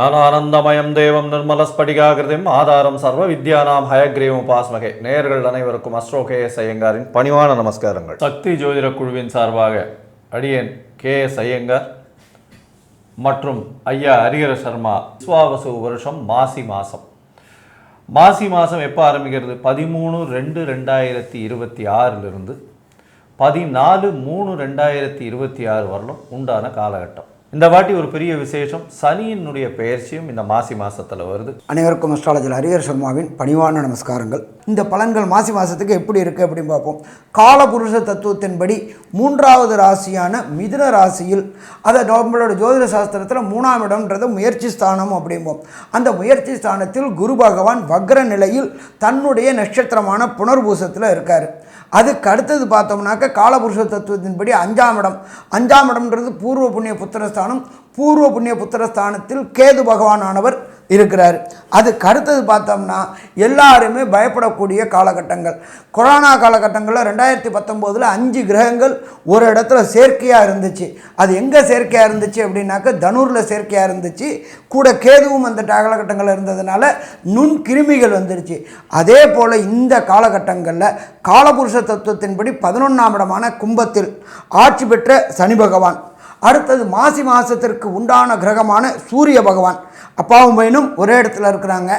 ஞானானந்தமயம் தேவம் நிர்மலஸ்படிகாகிருதிம் ஆதாரம் சர்வ வித்யானாம் ஹயக்ரீவம் உபாஸ்மகே. நேர்கள் அனைவருக்கும் அஸ்ரோ கே எஸ் ஐயங்காரின் பணிவான நமஸ்காரங்கள். சக்தி ஜோதிட குழுவின் சார்பாக அடியேன் கே எஸ் ஐயங்கார் மற்றும் ஐயா ஹரிஹர சர்மா விஸ்வாவசு வருஷம் மாசி மாதம் மாசி மாதம் எப்போ ஆரம்பிக்கிறது? பதிமூணு ரெண்டு ரெண்டாயிரத்தி இருபத்தி ஆறிலிருந்து பதினாலு மூணு ரெண்டாயிரத்தி இருபத்தி ஆறு வரலும் உண்டான காலகட்டம். இந்த வாட்டி ஒரு பெரிய விசேஷம். சனியினுடைய பெயர்ச்சியும் இந்த மாசி மாசத்துல வருது. அனைவருக்கும் அஸ்ட்ராலஜர் ஹரிஹர் சர்மாவின் பணிவான நமஸ்காரங்கள். இந்த பலன்கள் மாசி மாதத்துக்கு எப்படி இருக்குது அப்படின்னு பார்ப்போம். காலபுருஷ தத்துவத்தின்படி மூன்றாவது ராசியான மிதுன ராசியில் அதை நம்மளோட ஜோதிட சாஸ்திரத்தில் மூணாம் இடம்ன்றது முயற்சி ஸ்தானம் அப்படிம்போம். அந்த முயற்சி ஸ்தானத்தில் குரு பகவான் வக்ர நிலையில் தன்னுடைய நட்சத்திரமான புனர்பூசத்தில் இருக்கார். அதுக்கு அடுத்தது பார்த்தோம்னாக்க காலபுருஷ தத்துவத்தின்படி அஞ்சாம் இடம். அஞ்சாம் இடம்ன்றது பூர்வ புண்ணிய புத்திரஸ்தானம். பூர்வ புண்ணிய புத்திரஸ்தானத்தில் கேது பகவான் ஆனவர் இருக்கிறார். அதுக்கு அடுத்தது பார்த்தோம்னா எல்லாருமே பயப்படக்கூடிய காலகட்டங்கள். கொரோனா காலகட்டங்களில் ரெண்டாயிரத்தி பத்தொம்போதில் அஞ்சு கிரகங்கள் ஒரு இடத்துல செயற்கையாக இருந்துச்சு. அது எங்கே செயற்கையாக இருந்துச்சு அப்படின்னாக்க தனூரில் செயற்கையாக இருந்துச்சு. கூட கேதுவும் அந்த காலகட்டங்களில் இருந்ததுனால நுண் கிருமிகள் வந்துருச்சு. அதே போல் இந்த காலகட்டங்களில் காலபுருஷ தத்துவத்தின்படி பதினொன்றாம் இடமான கும்பத்தில் ஆட்சி பெற்ற சனி பகவான். அடுத்தது மாசி மாதத்திற்கு உண்டான கிரகமான சூரிய பகவான். அப்பாவும் பையனும் ஒரே இடத்துல இருக்கிறாங்க.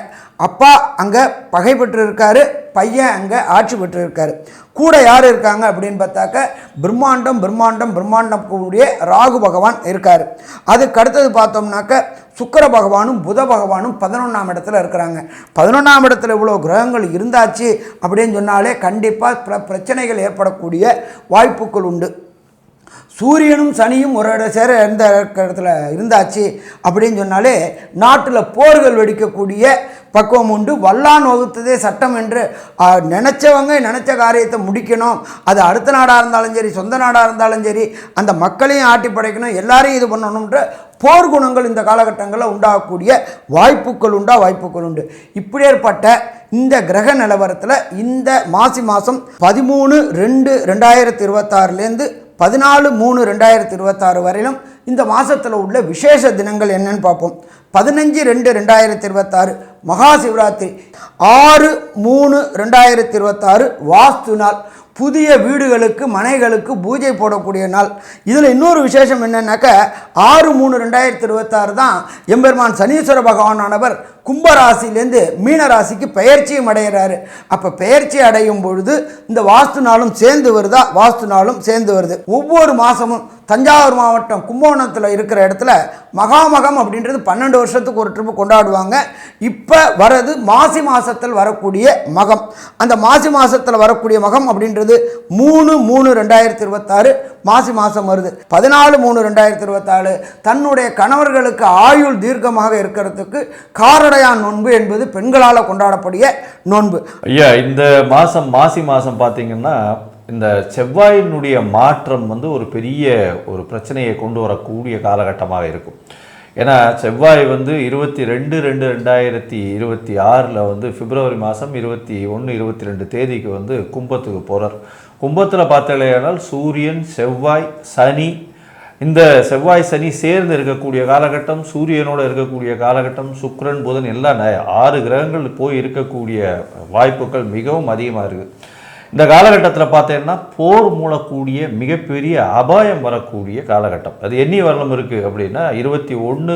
அப்பா அங்கே பகை பெற்றிருக்காரு பையன் அங்கே ஆட்சி பெற்றிருக்காரு. கூட யார் இருக்காங்க அப்படின்னு பார்த்தாக்க பிரம்மாண்டம் பிரம்மாண்டம் பிரம்மாண்டம் கூடிய ராகு பகவான் இருக்கார். அதுக்கு அடுத்தது பார்த்தோம்னாக்க சுக்கர பகவானும் புத பகவானும் பதினொன்றாம் இடத்துல இருக்கிறாங்க. பதினொன்றாம் இடத்துல இவ்வளோ கிரகங்கள் இருந்தாச்சு அப்படின்னு சொன்னாலே கண்டிப்பாக பிர பிரச்சனைகள் ஏற்படக்கூடிய வாய்ப்புகள் உண்டு. சூரியனும் சனியும் ஒரு இட சேர எந்த இடத்துல இருந்தாச்சு அப்படின்னு சொன்னாலே நாட்டில் போர்கள் வெடிக்கக்கூடிய பக்குவம் உண்டு. வல்லான் வகுத்ததே சட்டம் என்று நினச்சவங்க நினச்ச காரியத்தை முடிக்கணும். அது அடுத்த நாடாக இருந்தாலும் சரி சொந்த நாடாக இருந்தாலும் சரி அந்த மக்களையும் ஆட்டி படைக்கணும் எல்லாரையும் இது பண்ணணுன்ற போர் குணங்கள் இந்த காலகட்டங்களில் உண்டாகக்கூடிய வாய்ப்புகள் உண்டா? வாய்ப்புகள் உண்டு. இப்படியேற்பட்ட இந்த கிரக நிலவரத்தில் இந்த மாசி மாதம் பதிமூணு ரெண்டு ரெண்டாயிரத்தி இருபத்தாறுலேருந்து பதினாலு மூணு ரெண்டாயிரத்தி இருபத்தாறு வரையிலும் இந்த மாதத்தில் உள்ள விசேஷ தினங்கள் என்னன்னு பார்ப்போம். பதினஞ்சு ரெண்டு ரெண்டாயிரத்தி இருபத்தாறு மகா சிவராத்திரி ஆறு மூணு ரெண்டாயிரத்தி இருபத்தாறு வாஸ்து நாள். புதிய வீடுகளுக்கு மனைகளுக்கு பூஜை போடக்கூடிய நாள். இதில் இன்னொரு விசேஷம் என்னென்னாக்க ஆறு மூணு ரெண்டாயிரத்தி இருபத்தாறு தான் எம்பெருமான் சனீஸ்வர பகவானானவர் கும்பராசிலேருந்து மீனராசிக்கு பெயர்ச்சியும் அடைகிறாரு அப்போ பெயர்ச்சி அடையும் பொழுது இந்த வாஸ்து நாளும் சேர்ந்து வருதா? வாஸ்து நாளும் சேர்ந்து வருது. ஒவ்வொரு மாதமும் தஞ்சாவூர் மாவட்டம் கும்பகோணத்தில் இருக்கிற இடத்துல மகாமகம் அப்படின்றது பன்னெண்டு வருஷத்துக்கு ஒரு ட்ரிப்பு கொண்டாடுவாங்க. இப்போ வரது மாசி மாதத்தில் வரக்கூடிய மகம். அந்த மாசி மாதத்தில் வரக்கூடிய மகம் அப்படின்றது மூணு மூணு ரெண்டாயிரத்தி இருபத்தாறு மாசி மாதம் வருது. பதினாலு மூணு ரெண்டாயிரத்தி இருபத்தாறு தன்னுடைய கணவர்களுக்கு ஆயுள் தீர்க்கமாக இருக்கிறதுக்கு காரடையான் நோன்பு என்பது பெண்களால் கொண்டாடக்கூடிய நோன்பு. ஐயா இந்த மாதம் மாசி மாதம் பார்த்தீங்கன்னா இந்த செவ்வாயினுடைய மாற்றம் வந்து ஒரு பெரிய ஒரு பிரச்சனையை கொண்டு வரக்கூடிய காலகட்டமாக இருக்கும். ஏன்னா செவ்வாய் வந்து இருபத்தி ரெண்டு ரெண்டு ரெண்டாயிரத்தி இருபத்தி ஆறில் வந்து பிப்ரவரி மாதம் இருபத்தி ஒன்று இருபத்தி ரெண்டு தேதிக்கு வந்து கும்பத்துக்கு போகிறார் கும்பத்தில் பார்த்தீங்கன்னா சூரியன் செவ்வாய் சனி இந்த செவ்வாய் சனி சேர்ந்து இருக்கக்கூடிய காலகட்டம் சூரியனோட இருக்கக்கூடிய காலகட்டம் சுக்ரன் புதன் எல்லாம் ந- ஆறு கிரகங்கள் போய் இருக்கக்கூடிய வாய்ப்புகள் மிகவும் அதிகமாக இருக்குது இந்த காலகட்டத்தில் பார்த்தீங்கன்னா போர் மூலக்கூடிய மிகப்பெரிய அபாயம் வரக்கூடிய காலகட்டம். அது எண்ணி வரலும் இருக்குது அப்படின்னா இருபத்தி ஒன்று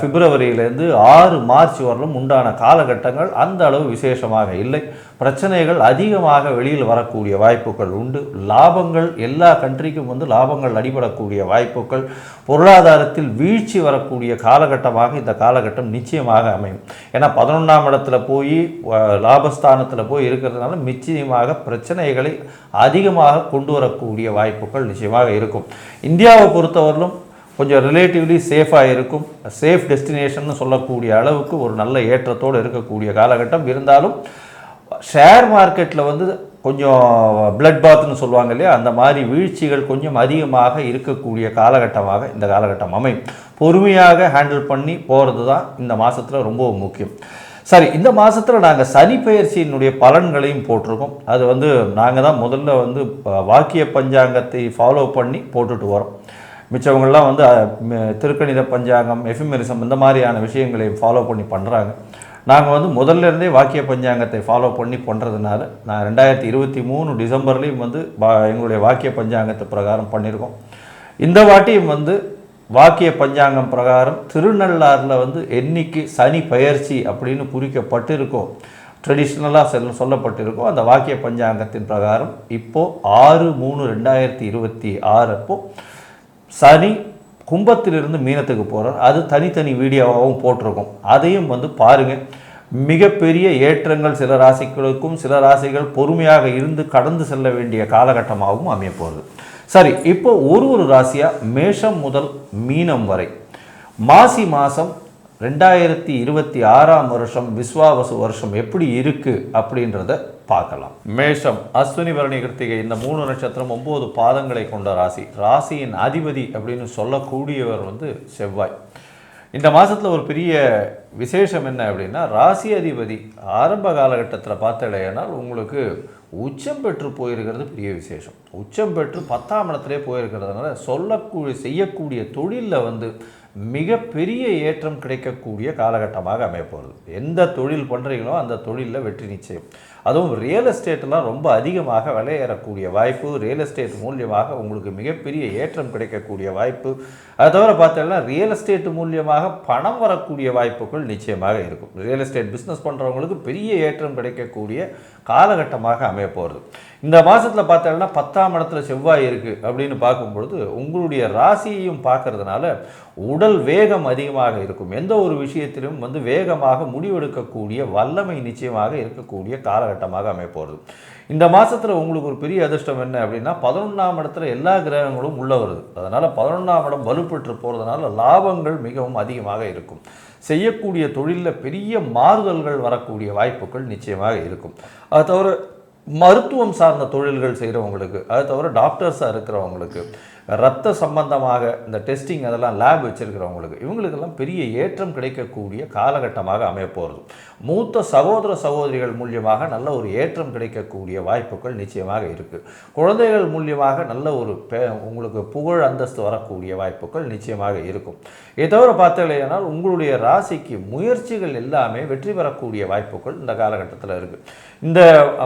பிப்ரவரியிலேருந்து ஆறு மார்ச் வரலும் உண்டான காலகட்டங்கள் அந்த அளவு விசேஷமாக இல்லை. பிரச்சனைகள் அதிகமாக வெளியில் வரக்கூடிய வாய்ப்புகள் உண்டு. லாபங்கள் எல்லா கண்ட்ரிக்கும் வந்து லாபங்கள் அடிபடக்கூடிய வாய்ப்புகள். பொருளாதாரத்தில் வீழ்ச்சி வரக்கூடிய காலகட்டமாக இந்த காலகட்டம் நிச்சயமாக அமையும். ஏன்னா பதினொன்றாம் இடத்துல போய் லாபஸ்தானத்தில் போய் இருக்கிறதுனால நிச்சயமாக பிரச்சனைகளை அதிகமாக கொண்டு வரக்கூடிய வாய்ப்புகள் நிச்சயமாக இருக்கும். இந்தியாவை பொறுத்தவரையிலும் கொஞ்சம் ரிலேட்டிவ்லி சேஃபாக இருக்கும். சேஃப் டெஸ்டினேஷன் சொல்லக்கூடிய அளவுக்கு ஒரு நல்ல ஏற்றத்தோடு இருக்கக்கூடிய காலகட்டம். இருந்தாலும் ஷேர் மார்க்கெட்டில் வந்து கொஞ்சம் பிளட் பாத்னு சொல்லுவாங்க இல்லையா? அந்த மாதிரி வீழ்ச்சிகள் கொஞ்சம் அதிகமாக இருக்கக்கூடிய காலகட்டமாக இந்த காலகட்டம் அமையும். பொறுமையாக ஹேண்டில் பண்ணி போகிறது தான் இந்த மாதத்தில் ரொம்ப முக்கியம். சரி இந்த மாதத்தில் நாங்கள் சனி பயிற்சியினுடைய பலன்களையும் போட்டிருக்கோம். அது வந்து நாங்கள் தான் முதல்ல வந்து வாக்கிய பஞ்சாங்கத்தை ஃபாலோ பண்ணி போட்டுட்டு வரோம். மிச்சவங்கள்லாம் வந்து திருக்கணித பஞ்சாங்கம் எஃபிமெரிசம் இந்த மாதிரியான விஷயங்களை ஃபாலோ பண்ணி பண்ணுறாங்க நாங்கள் வந்து முதல்ல இருந்தே வாக்கிய பஞ்சாங்கத்தை ஃபாலோ பண்ணி பண்ணுறதுனால நான் ரெண்டாயிரத்தி இருபத்தி மூணு டிசம்பர்லேயும் வந்து வா- எங்களுடைய வாக்கிய பஞ்சாங்கத்தை பிரகாரம் பண்ணியிருக்கோம் இந்த வாட்டியும் வந்து வாக்கிய பஞ்சாங்கம் பிரகாரம் திருநள்ளாறில் வந்து என்னைக்கு சனி பயிற்சி அப்படின்னு குறிக்கப்பட்டிருக்கோ ட்ரெடிஷ்னலாக செல் சொல்லப்பட்டிருக்கோ அந்த வாக்கிய பஞ்சாங்கத்தின் பிரகாரம் இப்போது ஆறு மூணு ரெண்டாயிரத்தி இருபத்தி ஆறு அப்போது சனி கும்பத்திலிருந்து மீனத்துக்கு போகிறார் அது தனித்தனி வீடியோவாகவும் போட்டிருக்கும். அதையும் வந்து பாருங்கள் மிகப்பெரிய ஏற்றங்கள் சில ராசிகளுக்கும் சில ராசிகள் பொறுமையாக இருந்து கடந்து செல்ல வேண்டிய காலகட்டமாகவும் அமையப்போகுது. சரி இப்போ ஒரு ஒரு ராசியாக மேஷம் முதல் மீனம் வரை. மாசி மாதம் ரெண்டாயிரத்தி இருபத்தி ஆறாம் வருஷம் விஸ்வாவசு வருஷம் எப்படி இருக்குது அப்படின்றத பார்க்கலாம். மேஷம் அஸ்வினி வரணி கிருத்திகை இந்த மூணு நட்சத்திரம் ஒன்பது பாதங்களை கொண்ட ராசி. ராசியின் அதிபதி அப்படின்னு சொல்லக்கூடியவர் வந்து செவ்வாய். இந்த மாதத்தில் ஒரு பெரிய விசேஷம் என்ன அப்படின்னா ராசி அதிபதி ஆரம்ப காலகட்டத்தில் பார்த்தடையானால் உங்களுக்கு உச்சம் பெற்று போயிருக்கிறது பெரிய விசேஷம். உச்சம் பெற்று பத்தாம் இடத்துலே போயிருக்கிறதுனால சொல்லக்கூடிய செய்யக்கூடிய தொழிலில் வந்து மிகப்பெரிய ஏற்றம் கிடைக்கக்கூடிய காலகட்டமாக அமையப்போகிறது எந்த தொழில் பண்ணுறீங்களோ அந்த தொழிலில் வெற்றி நிச்சயம். அதுவும் ரியல் எஸ்டேட்லாம் ரொம்ப அதிகமாக விலையேறக்கூடிய வாய்ப்பு ரியல் எஸ்டேட் மூலியமாக உங்களுக்கு மிகப்பெரிய ஏற்றம் கிடைக்கக்கூடிய வாய்ப்பு. அதை தவிர பார்த்தோம்னா ரியல் எஸ்டேட் மூலியமாக பணம் வரக்கூடிய வாய்ப்புகள் நிச்சயமாக இருக்கும். ரியல் எஸ்டேட் பிஸ்னஸ் பண்ணுறவங்களுக்கு பெரிய ஏற்றம் கிடைக்கக்கூடிய காலகட்டமாக அமைய போகிறது இந்த மாதத்தில் பார்த்தோம்னா பத்தாம் இடத்துல செவ்வாய் இருக்குது அப்படின்னு பார்க்கும்பொழுது உங்களுடைய ராசியையும் பார்க்கறதுனால உடல் வேகம் அதிகமாக இருக்கும். எந்த ஒரு விஷயத்திலும் வந்து வேகமாக முடிவெடுக்கக்கூடிய வல்லமை நிச்சயமாக இருக்கக்கூடிய காலகட்டமாக அமைய இந்த மாதத்தில் உங்களுக்கு ஒரு பெரிய அதிர்ஷ்டம் என்ன அப்படின்னா பதினொன்றாம் இடத்துல எல்லா கிரகங்களும் உள்ள வருது. அதனால் பதினொன்றாம் இடம் வலுப்பெற்று போகிறதுனால லாபங்கள் மிகவும் அதிகமாக இருக்கும். செய்யக்கூடிய தொழிலில் பெரிய மாறுதல்கள் வரக்கூடிய வாய்ப்புகள் நிச்சயமாக இருக்கும். அது தவிர மருத்துவம் சார்ந்த தொழில்கள் செய்கிறவங்களுக்கு அது தவிர டாக்டர்ஸாக இருக்கிறவங்களுக்கு ரத்த சம்பந்தமாக இந்த டெஸ்டிங் அதெல்லாம் லேப் வச்சுருக்கிறவங்களுக்கு இவங்களுக்கெல்லாம் பெரிய ஏற்றம் கிடைக்கக்கூடிய காலகட்டமாக அமையப்போகிறது மூத்த சகோதர சகோதரிகள் மூலியமாக நல்ல ஒரு ஏற்றம் கிடைக்கக்கூடிய வாய்ப்புகள் நிச்சயமாக இருக்குது குழந்தைகள் மூலியமாக நல்ல ஒரு பே உங்களுக்கு புகழ் அந்தஸ்து வரக்கூடிய வாய்ப்புகள் நிச்சயமாக இருக்கும். இதை தவிர பார்த்தீங்கன்னா உங்களுடைய ராசிக்கு முயற்சிகள் எல்லாமே வெற்றி பெறக்கூடிய வாய்ப்புகள் இந்த காலகட்டத்தில் இருக்குது இந்த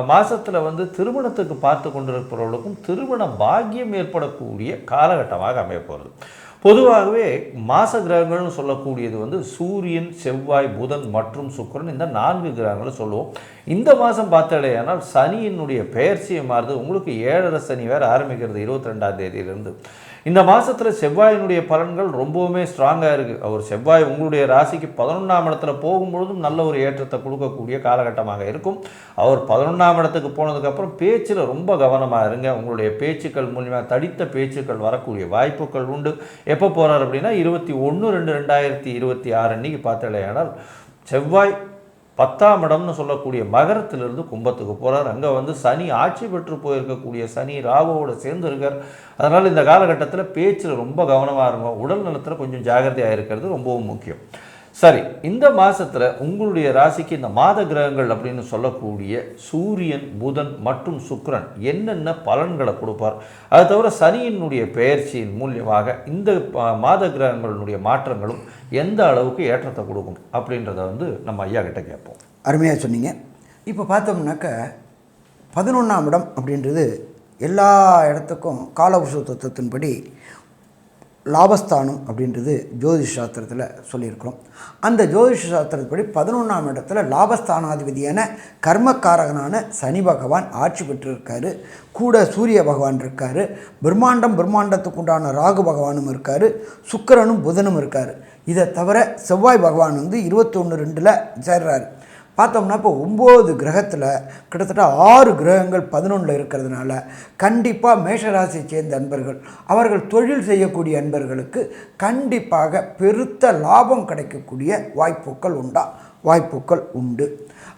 மாதத்தில் வந்து திருமணத்துக்கு பார்த்து கொண்டிருப்பவர்களுக்கும் திருமண பாக்கியம் ஏற்படக்கூடிய காலகட்டமாக அமைய போகிறது பொதுவாகவே மாச கிரகங்கள்னு சொல்லக்கூடியது வந்து சூரியன் செவ்வாய் புதன் மற்றும் சுக்கிரன் இந்த நான்கு கிரகங்களை சொல்லுவோம். இந்த மாதம் பார்த்தாலேயானால் சனியினுடைய பெயர்ச்சியை மாறுது. உங்களுக்கு ஏழரை சனி வேறு ஆரம்பிக்கிறது இருபத்தி ரெண்டாம் தேதியிலிருந்து. இந்த மாதத்தில் செவ்வாயினுடைய பலன்கள் ரொம்பவுமே ஸ்ட்ராங்காக இருக்குது அவர் செவ்வாய் உங்களுடைய ராசிக்கு பதினொன்றாம் இடத்துல போகும்பொழுதும் நல்ல ஒரு ஏற்றத்தை கொடுக்கக்கூடிய காலகட்டமாக இருக்கும். அவர் பதினொன்றாம் இடத்துக்கு போனதுக்கப்புறம் பேச்சில் ரொம்ப கவனமாக இருங்க. உங்களுடைய பேச்சுக்கள் மூலியமாக தடித்த பேச்சுக்கள் வரக்கூடிய வாய்ப்புகள் உண்டு. எப்போ போகிறார் அப்படின்னா இருபத்தி ஒன்று ரெண்டு ரெண்டாயிரத்தி இருபத்தி ஆறு அன்னைக்கு பார்த்தாலேயானால் செவ்வாய் பத்தாம் இடம்னு சொல்லக்கூடிய மகரத்திலிருந்து கும்பத்துக்கு போகிறார் அங்கே வந்து சனி ஆட்சி பெற்று போயிருக்கக்கூடிய சனி ராகுவோட சேர்ந்து இருக்கார். அதனால் இந்த காலகட்டத்தில் பேச்சில் ரொம்ப கவனமாக இருக்கும் உடல் நலத்தில் கொஞ்சம் ஜாகிரதையாக இருக்கிறது ரொம்பவும் முக்கியம். சரி இந்த மாதத்தில் உங்களுடைய ராசிக்கு இந்த மாத கிரகங்கள் அப்படின்னு சொல்லக்கூடிய சூரியன் புதன் மற்றும் சுக்ரன் என்னென்ன பலன்களை கொடுப்பார்? அது தவிர சனியினுடைய பெயர்ச்சியின் மூலியமாக இந்த மாத கிரகங்களுடைய மாற்றங்களும் எந்த அளவுக்கு ஏற்றத்தை கொடுக்கும் அப்படின்றத வந்து நம்ம ஐயா கிட்ட கேட்போம். அருமையாக சொன்னீங்க. இப்போ பார்த்தோம்னாக்க பதினொன்றாம் இடம் அப்படின்றது எல்லா இடத்துக்கும் காலபுருஷ தத்துவத்தின்படி லாபஸ்தானம் அப்படின்றது ஜோதிஷ சாஸ்திரத்தில் சொல்லியிருக்கிறோம். அந்த ஜோதிஷ சாஸ்திரப்படி பதினொன்றாம் இடத்துல லாபஸ்தானாதிபதியான கர்மக்காரகனான சனி பகவான் ஆட்சி பெற்றிருக்காரு. கூட சூரிய பகவான் இருக்கார். பிரம்மாண்டம் பிரம்மாண்டத்துக்கு உண்டான ராகு பகவானும் இருக்கார். சுக்கிரனும் புதனும் இருக்கார். இதை தவிர செவ்வாய் பகவான் வந்து இருபத்தொன்று ரெண்டில் சேர்றாரு. பார்த்தோம்னா இப்போ ஒம்பது கிரகத்தில் கிட்டத்தட்ட ஆறு கிரகங்கள் பதினொன்றில் இருக்கிறதுனால கண்டிப்பாக மேஷராசியை சேர்ந்த அன்பர்கள் அவர்கள் தொழில் செய்யக்கூடிய அன்பர்களுக்கு கண்டிப்பாக பெருத்த லாபம் கிடைக்கக்கூடிய வாய்ப்புகள் உண்டா? வாய்ப்புகள் உண்டு.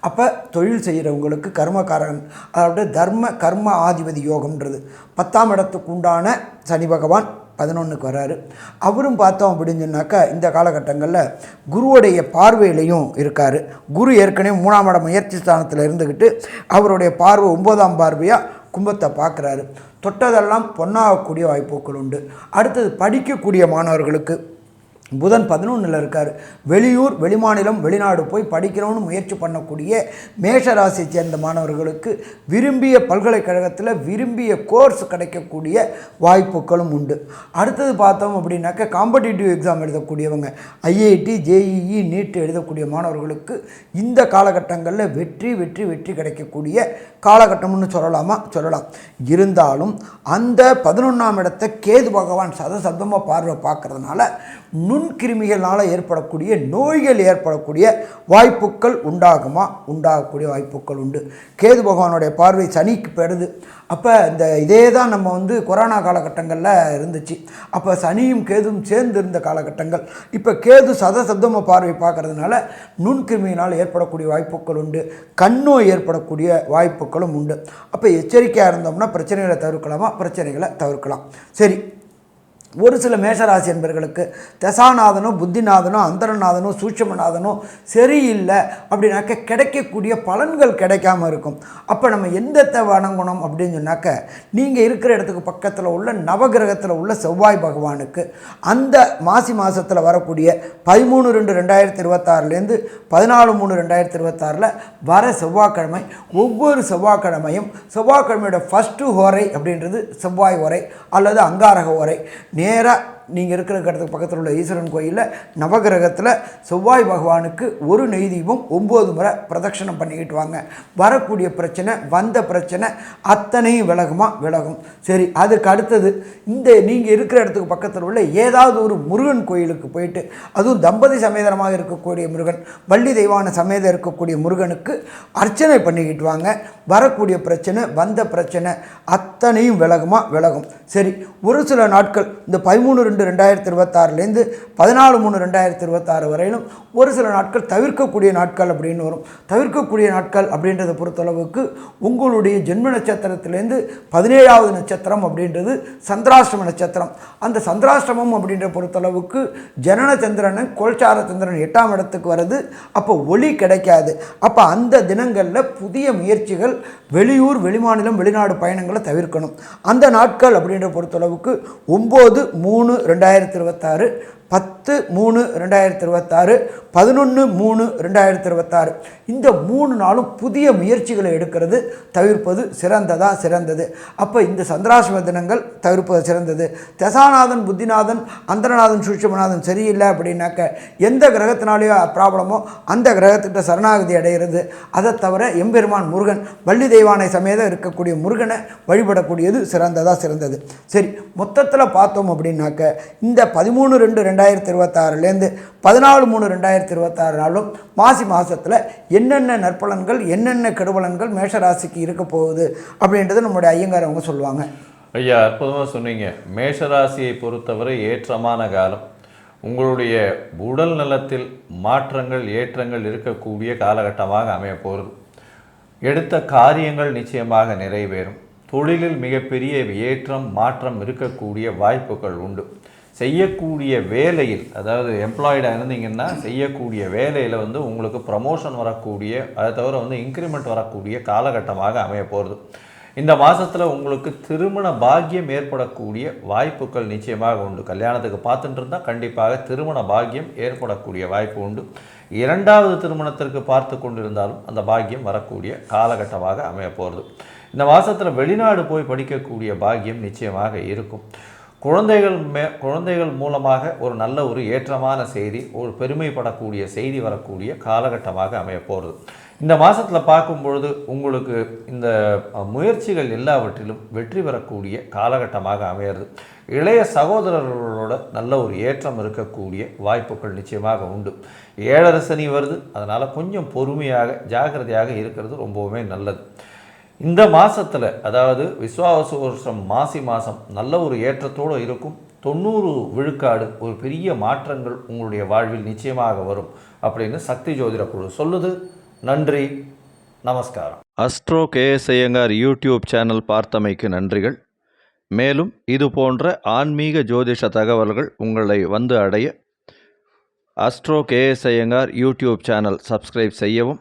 அப்போ தொழில் செய்கிறவங்களுக்கு கர்மகாரன் அதாவது தர்ம கர்ம ஆதிபதி யோகம்ன்றது. பத்தாம் இடத்துக்கு உண்டான சனி பகவான் பதினொன்றுக்கு வராரு. அவரும் பார்த்தோம் அப்படின்னு சொன்னாக்கா இந்த காலகட்டங்களில் குருவுடைய பார்வையிலையும் இருக்கார். குரு ஏற்கனவே மூணாம் இடம் முயற்சி ஸ்தானத்தில் இருந்துக்கிட்டு அவருடைய பார்வை ஒன்பதாம் பார்வையாக கும்பத்தை பார்க்குறாரு. தொட்டதெல்லாம் பொன்னாகக்கூடிய வாய்ப்புகள் உண்டு. அடுத்தது படிக்கக்கூடிய மாணவர்களுக்கு புதன் பதினொன்றில் இருக்கார். வெளியூர் வெளிமாநிலம் வெளிநாடு போய் படிக்கணும்னு முயற்சி பண்ணக்கூடிய மேஷராசியை சேர்ந்த மாணவர்களுக்கு விரும்பிய பல்கலைக்கழகத்தில் விரும்பிய கோர்ஸ் கிடைக்கக்கூடிய வாய்ப்புகளும் உண்டு. அடுத்தது பார்த்தோம் அப்படின்னாக்க காம்படிட்டிவ் எக்ஸாம் எழுதக்கூடியவங்க ஐஐடி ஜேஇஇ நீட் எழுதக்கூடிய மாணவர்களுக்கு இந்த காலகட்டங்களில் வெற்றி வெற்றி வெற்றி கிடைக்கக்கூடிய காலகட்டம்னு சொல்லலாமா? சொல்லலாம். இருந்தாலும் அந்த பதினொன்றாம் இடத்தை கேது பகவான் சதசப்தமாக பார்வை பார்க்கறதுனால நுண்கிருமிகளால் ஏற்படக்கூடிய நோய்கள் ஏற்படக்கூடிய வாய்ப்புகள் உண்டாகுமா? உண்டாகக்கூடிய வாய்ப்புகள் உண்டு. கேது பகவானுடைய பார்வை சனிக்கு பெறுது அப்போ இந்த இதே தான் நம்ம வந்து கொரோனா காலகட்டங்களில் இருந்துச்சு. அப்போ சனியும் கேதும் சேர்ந்து இருந்த காலகட்டங்கள். இப்போ கேது சதசப்தமாக பார்வை பார்க்கறதுனால நுண்கிருமியினால் ஏற்படக்கூடிய வாய்ப்புகள் உண்டு. கண்ணோய் ஏற்படக்கூடிய வாய்ப்புகளும் உண்டு. அப்போ எச்சரிக்கையாக இருந்தோம்னா பிரச்சனைகளை தவிர்க்கலாமா? பிரச்சனைகளை தவிர்க்கலாம். சரி ஒரு சில மேஷராசி என்பர்களுக்கு தசாநாதனோ புத்திநாதனோ அந்தரநாதனோ சூட்சமநாதனோ சரியில்லை அப்படின்னாக்க கிடைக்கக்கூடிய பலன்கள் கிடைக்காம இருக்கும். அப்போ நம்ம எந்தத்தை வணங்கணும் அப்படின்னு சொன்னாக்க நீங்கள் இருக்கிற இடத்துக்கு பக்கத்தில் உள்ள நவகிரகத்தில் உள்ள செவ்வாய் பகவானுக்கு அந்த மாசி மாதத்தில் வரக்கூடிய பதிமூணு ரெண்டு ரெண்டாயிரத்தி இருபத்தாறுலேருந்து பதினாலு மூணு ரெண்டாயிரத்தி இருபத்தாறில் வர செவ்வாய்க்கிழமை ஒவ்வொரு செவ்வாய்க்கிழமையும் செவ்வாய்க்கிழமையோட ஃபஸ்ட்டு ஹோரை அப்படின்றது செவ்வாய் உரை அல்லது அங்காரக ஒரை நேராக நீங்கள் இருக்கிற இடத்துக்கு பக்கத்தில் உள்ள ஈஸ்வரன் கோயிலில் நவகிரகத்தில் செவ்வாய் பகவானுக்கு ஒரு நெய் தீபம் ஒம்பது முறை பிரதட்சணம் பண்ணிக்கிட்டு வாங்க. வரக்கூடிய பிரச்சனை வந்த பிரச்சனை அத்தனையும் விலகுமா? விலகும். சரி அதுக்கு அடுத்தது இந்த நீங்கள் இருக்கிற இடத்துக்கு பக்கத்தில் உள்ள ஏதாவது ஒரு முருகன் கோயிலுக்கு போயிட்டு அதுவும் தம்பதி சமேதனமாக இருக்கக்கூடிய முருகன் வள்ளி தெய்வான சமேதம் இருக்கக்கூடிய முருகனுக்கு அர்ச்சனை பண்ணிக்கிட்டு வாங்க. வரக்கூடிய பிரச்சனை வந்த பிரச்சனை அத்தனையும் விலகுமா? விலகும். சரி ஒரு சில நாட்கள் இந்த பதிமூணு ரெண்டு ரெண்டாயிரத்தி இருபத்தாறுலேருந்து பதினாலு மூணு ரெண்டாயிரத்தி இருபத்தாறு வரையிலும் ஒரு சில நாட்கள் தவிர்க்கக்கூடிய நாட்கள் அப்படின்னு வரும். தவிர்க்கக்கூடிய நாட்கள் அப்படின்றத பொறுத்தளவுக்கு உங்களுடைய ஜென்ம நட்சத்திரத்திலேருந்து பதினேழாவது நட்சத்திரம் அப்படின்றது சந்திராஷ்டம நட்சத்திரம். அந்த சந்திராஷ்டமம் அப்படின்ற பொறுத்தளவுக்கு ஜனன சந்திரன் கோல்சார சந்திரன் எட்டாம் இடத்துக்கு வருது அப்போ ஒளி கிடைக்காது. அப்போ அந்த தினங்களில் புதிய முயற்சிகள் வெளியூர் வெளிமாநிலம் வெளிநாடு பயணங்களை தவிர்க்கணும். அந்த நாட்கள் அப்படின்ற பொறுத்தளவுக்கு ஒம்பது மூணு ரெண்டாயிரத்தி இருபத்தாறு பத்து பத்து மூணு ரெண்டாயிரத்தி இருபத்தாறு பதினொன்று மூணு ரெண்டாயிரத்தி இருபத்தாறு இந்த மூணு நாளும் புதிய முயற்சிகளை எடுக்கிறது தவிர்ப்பது சிறந்ததாக சிறந்தது. அப்போ இந்த சந்திராசிரம தினங்கள் தவிர்ப்பது சிறந்தது. தசாநாதன் புத்திநாதன் அந்தரநாதன் சூட்சமநாதன் சரியில்லை அப்படின்னாக்க எந்த கிரகத்தினாலேயோ ப்ராப்ளமோ அந்த கிரகத்திட்ட சரணாகதி அடைகிறது. அதை தவிர எம்பெருமான் முருகன் வள்ளி தெய்வானை சமேதம் இருக்கக்கூடிய முருகனை வழிபடக்கூடியது சிறந்ததாக சிறந்தது. சரி மொத்தத்தில் பார்த்தோம் அப்படின்னாக்க இந்த பதிமூணு ரெண்டு ரெண்டாயிரத்தி இருபத்தாறுலேருந்து பதினாலு மூணு ரெண்டாயிரத்தி இருபத்தாறு நாளும் மாசி மாதத்தில் என்னென்ன நற்பலன்கள் என்னென்ன கெடுபலன்கள் மேஷராசிக்கு இருக்க போகுது அப்படின்றது நம்முடைய ஐயங்கார் அவங்க சொல்லுவாங்க. ஐயா அற்புதமாக சொன்னீங்க. மேஷராசியை பொறுத்தவரை ஏற்றமான காலம். உங்களுடைய உடல் நலத்தில் மாற்றங்கள் ஏற்றங்கள் இருக்கக்கூடிய காலகட்டமாக அமைய போகிறது எடுத்த காரியங்கள் நிச்சயமாக நிறைவேறும். தொழிலில் மிகப்பெரிய ஏற்றம் மாற்றம் இருக்கக்கூடிய வாய்ப்புகள் உண்டு. செய்யக்கூடிய வேலையில் அதாவது எம்ப்ளாய்டாக இருந்தீங்கன்னா செய்யக்கூடிய வேலையில் வந்து உங்களுக்கு ப்ரமோஷன் வரக்கூடிய அதை தவிர வந்து இன்க்ரிமெண்ட் வரக்கூடிய காலகட்டமாக அமைய போகிறது இந்த மாதத்தில் உங்களுக்கு திருமண பாக்கியம் ஏற்படக்கூடிய வாய்ப்புகள் நிச்சயமாக உண்டு. கல்யாணத்துக்கு பார்த்துட்டு இருந்தால் கண்டிப்பாக திருமண பாக்கியம் ஏற்படக்கூடிய வாய்ப்பு உண்டு. இரண்டாவது திருமணத்திற்கு பார்த்து கொண்டிருந்தாலும் அந்த பாக்கியம் வரக்கூடிய காலகட்டமாக அமைய போகிறது இந்த மாதத்தில் வெளிநாடு போய் படிக்கக்கூடிய பாக்கியம் நிச்சயமாக இருக்கும். குழந்தைகள் மே குழந்தைகள் மூலமாக ஒரு நல்ல ஒரு ஏற்றமான செய்தி ஒரு பெருமைப்படக்கூடிய செய்தி வரக்கூடிய காலகட்டமாக அமையப்போகிறது இந்த மாதத்தில் பார்க்கும் பொழுது உங்களுக்கு இந்த முயற்சிகள் எல்லாவற்றிலும் வெற்றி பெறக்கூடிய காலகட்டமாக அமையிறது. இளைய சகோதரர்களோட நல்ல ஒரு ஏற்றம் இருக்கக்கூடிய வாய்ப்புகள் நிச்சயமாக உண்டு. ஏழரை சனி வருது அதனால் கொஞ்சம் பொறுமையாக ஜாக்கிரதையாக இருக்கிறது ரொம்பவுமே நல்லது. இந்த மாதத்தில் அதாவது விஸ்வாச வருஷம் மாசி மாதம் நல்ல ஒரு ஏற்றத்தோடு இருக்கும். தொண்ணூறு விழுக்காடு ஒரு பெரிய மாற்றங்கள் உங்களுடைய வாழ்வில் நிச்சயமாக வரும் அப்படின்னு சக்தி ஜோதிட குழு சொல்லுது. நன்றி நமஸ்காரம். Astro KS Iyengar YouTube channel பார்த்தமைக்கு நன்றிகள். மேலும் இது போன்ற ஆன்மீக ஜோதிஷ தகவல்கள் உங்களை வந்து அடைய astro KS Iyengar YouTube channel subscribe செய்யவும்